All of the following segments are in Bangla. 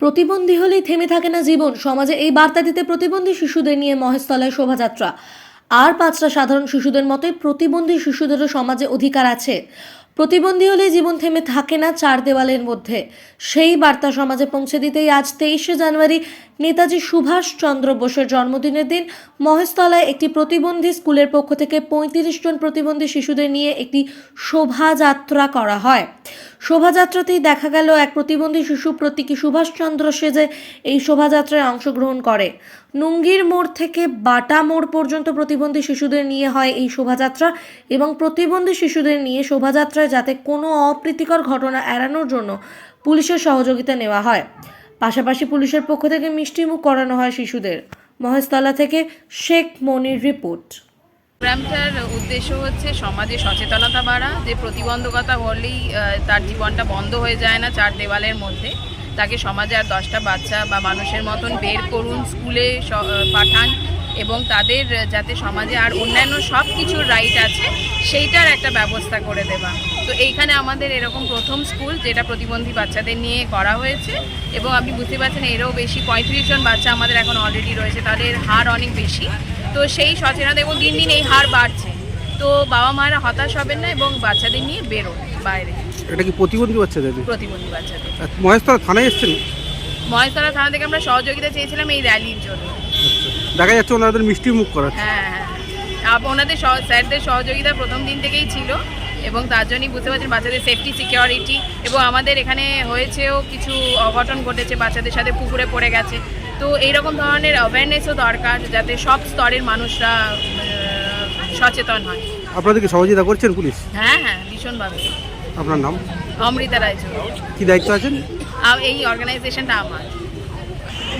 প্রতিবন্ধী হলেই থেমে থাকে না জীবন। সমাজে এই বার্তা দিতে প্রতিবন্ধী শিশুদের নিয়ে মহেশতলায় শোভাযাত্রা। আর পাঁচটা সাধারণ শিশুদের মতোই প্রতিবন্ধী শিশুদেরও সমাজে অধিকার আছে। প্রতিবন্ধী হলে জীবন থেমে থাকে না চার দেওয়ালের মধ্যে। সেই বার্তা সমাজে পৌঁছে দিতেই আজ তেইশে জানুয়ারি নেতাজি সুভাষ চন্দ্র বোসের জন্মদিনের দিন মহেশতলায় একটি প্রতিবন্ধী স্কুলের পক্ষ থেকে পঁয়ত্রিশ জন প্রতিবন্ধী শিশুদের নিয়ে একটি শোভাযাত্রা করা হয়। শোভাযাত্রাতেই দেখা গেল এক প্রতিবন্ধী শিশু প্রতীকী সুভাষচন্দ্র সেজে এই শোভাযাত্রায় অংশগ্রহণ করে। নুঙ্গির মোড় থেকে বাটা মোড় পর্যন্ত প্রতিবন্ধী শিশুদের নিয়ে হয় এই শোভাযাত্রা এবং প্রতিবন্ধী শিশুদের নিয়ে শোভাযাত্রায় যাতে কোনো অপ্রীতিকর ঘটনা এড়ানোর জন্য পুলিশের সহযোগিতা নেওয়া হয়। পাশাপাশি পুলিশের পক্ষ থেকে মিষ্টিমুখ করানো হয় শিশুদের। মহেশতলা থেকে শেখ মনির রিপোর্ট। প্রোগ্রামটার উদ্দেশ্য হচ্ছে সমাজে সচেতনতা বাড়া, যে প্রতিবন্ধকতা হলেই তার জীবনটা বন্ধ হয়ে যায় না চার দেওয়ালের মধ্যে। তাকে সমাজে আর দশটা বাচ্চা বা মানুষের মতন বের করুন, স্কুলে পাঠান এবং তাদের যাতে সমাজে আর অন্যান্য সব কিছুর রাইট আছে, সেইটার একটা ব্যবস্থা করে দেওয়া তো এইখানে আমাদের এরকম প্রথম স্কুল যেটা প্রতিবন্ধী বাচ্চাদের নিয়ে করা হয়েছে এবং আপনি বুঝতে পারছেন এরও বেশি পঁয়ত্রিশ জন বাচ্চা আমাদের এখন অলরেডি রয়েছে তাদের হার অনেক বেশি। তো সেই সচেতনতা এবং দিন দিন এই হার বাড়ছে। তো বাবা মারা হতাশ হবেন না এবং বাচ্চাদের নিয়ে বেরোন বাইরে। এটা কি প্রতিবন্ধী বাচ্চাদের? প্রতিবন্ধী বাচ্চাদের। মহেশতলা থানায় এসছেন? মহেশতলা থানা থেকে আমরা সহযোগিতা চেয়েছিলাম এই র্যালির জন্য। দেখা যাচ্ছে ওনাদের মিষ্টি মুখ করা হ্যাঁ হ্যাঁ ওনাদের স্যারদের সহযোগিতা প্রথম দিন থেকেই ছিল এবং তার জন্যই বুঝতে পারছেন বাচ্চাদের সেফটি সিকিউরিটি এবং আমাদের এখানে হয়েছেও কিছু অঘটন ঘটেছে বাচ্চাদের সাথে পুকুরে পড়ে গেছে। তো এইরকম ধরনের অ্যাওয়ারনেসও দরকার যাতে সব স্তরের মানুষরা সচেতন হয়। আপনাদেরকে সহযোগিতা করছেন পুলিশ? হ্যাঁ হ্যাঁ ভীষণভাবে। আপনার নাম? অমৃতা রায়চৌধুরী। কি দায়িত্ব আছেন? এই অর্গানাইজেশনটা আমার।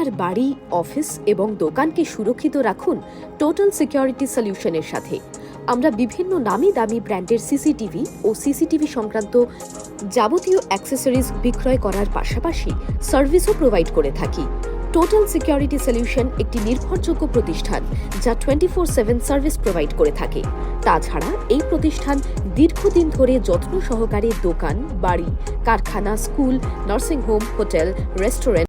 আপনার বাড়ি, অফিস এবং দোকানকে সুরক্ষিত রাখুন টোটাল সিকিউরিটি সলিউশনের সাথে। আমরা বিভিন্ন নামি দামি ব্র্যান্ডের সিসিটিভি ও সিসিটিভি সংক্রান্ত যাবতীয় অ্যাক্সেসরিজ বিক্রয় করার পাশাপাশি সার্ভিসও প্রোভাইড করে থাকি। টোটাল সিকিউরিটি সলিউশন একটি নির্ভরযোগ্য প্রতিষ্ঠান যা twenty four seven service provide করে থাকে। তাছাড়া এই প্রতিষ্ঠান দীর্ঘদিন ধরে যত্ন সহকারে দোকান, বাড়ি, কারখানা, স্কুল নার্সিংহোম হোটেল, রেস্টুরেন্ট